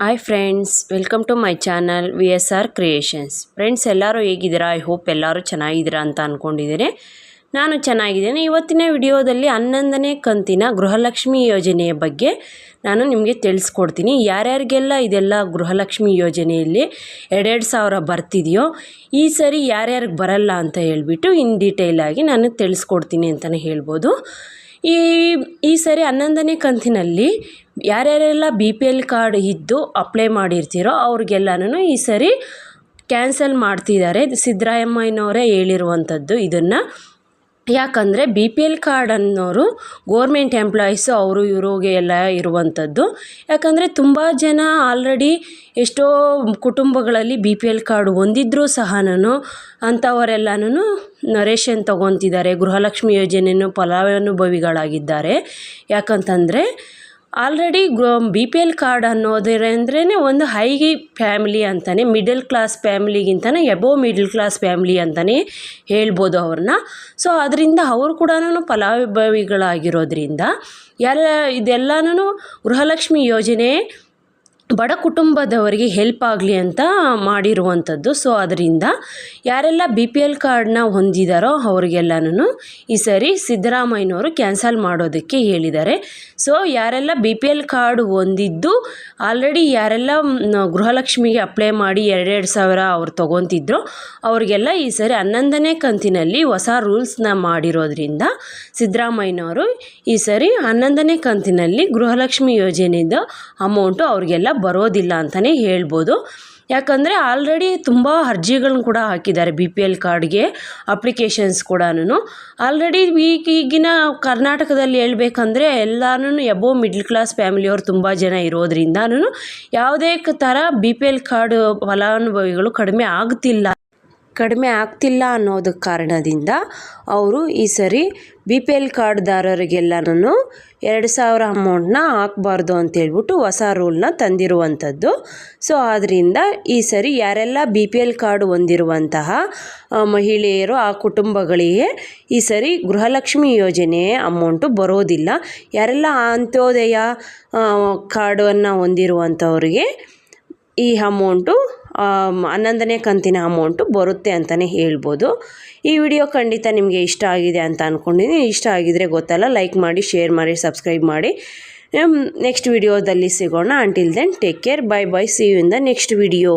Hi friends welcome to my channel V S R creations friends ಎಲ್ಲರೂ ಹೇಗಿದ್ದೀರಾ? I hope ಎಲ್ಲರೂ ಚೆನ್ನಾಗಿದ್ದೀರಾ ಅಂತ ಅಂದ್ಕೊಂಡಿದ್ದೀನಿ ನಾನು ಚೆನ್ನಾಗಿದ್ದೇನೆ. ಇವತ್ತಿನ ವಿಡಿಯೋದಲ್ಲಿ ಹನ್ನೊಂದನೇ ಕಂತಿನ ಗೃಹಲಕ್ಷ್ಮಿ ಯೋಜನೆಯ ಬಗ್ಗೆ ನಾನು ನಿಮಗೆ ತಿಳಿಸ್ಕೊಡ್ತೀನಿ. ಯಾರ್ಯಾರಿಗೆಲ್ಲ ಇದೆಲ್ಲ ಗೃಹಲಕ್ಷ್ಮಿ ಯೋಜನೆಯಲ್ಲಿ ಎರಡೆರಡು ಸಾವಿರ ಬರ್ತಿದೆಯೋ, ಈ ಸರಿ ಯಾರ್ಯಾರಿಗೆ ಬರಲ್ಲ ಅಂತ ಹೇಳ್ಬಿಟ್ಟು ಇನ್ ಡೀಟೇಲಾಗಿ ನಾನು ತಿಳಿಸ್ಕೊಡ್ತೀನಿ ಅಂತಲೇ ಹೇಳ್ಬೋದು. ಈ ಈ ಸರಿ ಹನ್ನೊಂದನೇ ಕಂತಿನಲ್ಲಿ ಯಾರ್ಯಾರೆಲ್ಲ ಬಿ ಪಿ ಎಲ್ ಕಾರ್ಡ್ ಇದ್ದು ಅಪ್ಲೈ ಮಾಡಿರ್ತೀರೋ ಅವ್ರಿಗೆಲ್ಲನೂ ಈ ಸರಿ ಕ್ಯಾನ್ಸಲ್ ಮಾಡ್ತಿದ್ದಾರೆ. ಸಿದ್ದರಾಮಯ್ಯನವರೇ ಹೇಳಿರುವಂಥದ್ದು ಇದನ್ನು. ಯಾಕಂದರೆ ಬಿ ಪಿ ಎಲ್ ಕಾರ್ಡ್ ಅನ್ನೋರು ಗೋರ್ಮೆಂಟ್ ಎಂಪ್ಲಾಯೀಸು ಅವರು ಇವ್ರಿಗೆ ಎಲ್ಲ ಇರುವಂಥದ್ದು. ಯಾಕಂದರೆ ತುಂಬ ಜನ ಆಲ್ರೆಡಿ ಎಷ್ಟೋ ಕುಟುಂಬಗಳಲ್ಲಿ ಬಿ ಪಿ ಎಲ್ ಕಾರ್ಡ್ ಹೊಂದಿದ್ರೂ ನಾನು ಅಂಥವರೆಲ್ಲನೂ ರೇಷನ್ ತೊಗೊತಿದ್ದಾರೆ, ಗೃಹಲಕ್ಷ್ಮಿ ಯೋಜನೆಯನ್ನು ಫಲಾನುಭವಿಗಳಾಗಿದ್ದಾರೆ. ಯಾಕಂತಂದರೆ ಆಲ್ರೆಡಿ ಗ್ರೋ ಬಿ ಪಿ ಎಲ್ ಕಾರ್ಡ್ ಅನ್ನೋದ್ರಂದ್ರೇ ಒಂದು ಹೈ ಫ್ಯಾಮಿಲಿ ಅಂತಲೇ ಮಿಡಲ್ ಕ್ಲಾಸ್ ಫ್ಯಾಮಿಲಿಗಿಂತಲೇ ಎಬೋ ಮಿಡಲ್ ಕ್ಲಾಸ್ ಫ್ಯಾಮಿಲಿ ಅಂತಲೇ ಹೇಳ್ಬೋದು ಅವ್ರನ್ನ. ಸೊ ಅದರಿಂದ ಅವರು ಕೂಡ ಫಲಾನುಭವಿಗಳಾಗಿರೋದ್ರಿಂದ ಯಾರ ಇದೆಲ್ಲನೂ ಗೃಹಲಕ್ಷ್ಮಿ ಯೋಜನೆ ಬಡ ಕುಟುಂಬದವರಿಗೆ ಹೆಲ್ಪ್ ಆಗಲಿ ಅಂತ ಮಾಡಿರುವಂಥದ್ದು. ಸೊ ಅದರಿಂದ ಯಾರೆಲ್ಲ ಬಿ ಪಿ ಎಲ್ ಕಾರ್ಡ್ನ ಹೊಂದಿದಾರೋ ಅವ್ರಿಗೆಲ್ಲನೂ ಈ ಸರಿ ಸಿದ್ದರಾಮಯ್ಯನವರು ಕ್ಯಾನ್ಸಲ್ ಮಾಡೋದಕ್ಕೆ ಹೇಳಿದ್ದಾರೆ. ಸೊ ಯಾರೆಲ್ಲ ಬಿ ಪಿ ಎಲ್ ಕಾರ್ಡ್ ಹೊಂದಿದ್ದು ಆಲ್ರೆಡಿ ಯಾರೆಲ್ಲ ಗೃಹಲಕ್ಷ್ಮಿಗೆ ಅಪ್ಲೈ ಮಾಡಿ ಎರಡೆರಡು ಸಾವಿರ ಅವ್ರು ತೊಗೊತಿದ್ರು, ಅವ್ರಿಗೆಲ್ಲ ಈ ಸರಿ ಹನ್ನೊಂದನೇ ಕಂತಿನಲ್ಲಿ ಹೊಸ ರೂಲ್ಸ್ನ ಮಾಡಿರೋದ್ರಿಂದ ಸಿದ್ದರಾಮಯ್ಯನವರು ಈ ಸರಿ ಹನ್ನೊಂದನೇ ಕಂತಿನಲ್ಲಿ ಗೃಹಲಕ್ಷ್ಮಿ ಯೋಜನೆಯಿಂದ ಅಮೌಂಟು ಅವ್ರಿಗೆಲ್ಲ ಬರೋದಿಲ್ಲ ಅಂತಲೇ ಹೇಳ್ಬೋದು. ಯಾಕಂದರೆ ಆಲ್ರೆಡಿ ತುಂಬ ಅರ್ಜಿಗಳನ್ನ ಕೂಡ ಹಾಕಿದ್ದಾರೆ ಬಿ ಪಿ ಎಲ್ ಕಾರ್ಡ್ಗೆ ಅಪ್ಲಿಕೇಶನ್ಸ್ ಕೂಡ ಆಲ್ರೆಡಿ ಈಗ ಈಗಿನ ಕರ್ನಾಟಕದಲ್ಲಿ ಹೇಳ್ಬೇಕಂದ್ರೆ ಎಲ್ಲನೂ ಎಬೋ ಮಿಡ್ಲ್ ಕ್ಲಾಸ್ ಫ್ಯಾಮಿಲಿಯವರು ತುಂಬ ಜನ ಇರೋದ್ರಿಂದನೂ ಯಾವುದೇ ಥರ ಬಿ ಪಿ ಎಲ್ ಕಾರ್ಡ್ ಫಲಾನುಭವಿಗಳು ಕಡಿಮೆ ಆಗ್ತಿಲ್ಲ. ಕಡಿಮೆ ಆಗ್ತಿಲ್ಲ ಅನ್ನೋದು ಕಾರಣದಿಂದ ಅವರು ಈ ಸರಿ ಬಿ ಪಿ ಎಲ್ ಕಾರ್ಡ್ದಾರರಿಗೆಲ್ಲನೂ ಎರಡು ಸಾವಿರ ಅಮೌಂಟನ್ನ ಹಾಕ್ಬಾರ್ದು ಅಂತೇಳ್ಬಿಟ್ಟು ಹೊಸ ರೂಲ್ನ ತಂದಿರುವಂಥದ್ದು. ಸೊ ಆದ್ದರಿಂದ ಈ ಸರಿ ಯಾರೆಲ್ಲ ಬಿ ಪಿ ಎಲ್ ಕಾರ್ಡ್ ಹೊಂದಿರುವಂತಹ ಮಹಿಳೆಯರು, ಆ ಕುಟುಂಬಗಳಿಗೆ ಈ ಸರಿ ಗೃಹಲಕ್ಷ್ಮಿ ಯೋಜನೆ ಅಮೌಂಟು ಬರೋದಿಲ್ಲ. ಯಾರೆಲ್ಲ ಅಂತ್ಯೋದಯ ಕಾರ್ಡನ್ನು ಹೊಂದಿರುವಂಥವ್ರಿಗೆ ಈ ಅಮೌಂಟು ಹನ್ನೊಂದನೇ ಕಂತಿನ ಅಮೌಂಟು ಬರುತ್ತೆ ಅಂತಲೇ ಹೇಳ್ಬೋದು. ಈ ವಿಡಿಯೋ ಖಂಡಿತ ನಿಮಗೆ ಇಷ್ಟ ಆಗಿದೆ ಅಂತ ಅಂದ್ಕೊಂಡಿದ್ದೀನಿ ಇಷ್ಟ ಆಗಿದರೆ ಗೊತ್ತಲ್ಲ ಲೈಕ್ ಮಾಡಿ ಶೇರ್ ಮಾಡಿ ಸಬ್ಸ್ಕ್ರೈಬ್ ಮಾಡಿ. ನೆಕ್ಸ್ಟ್ ವಿಡಿಯೋದಲ್ಲಿ ಸಿಗೋಣ. Until then take care bye bye see you in the next video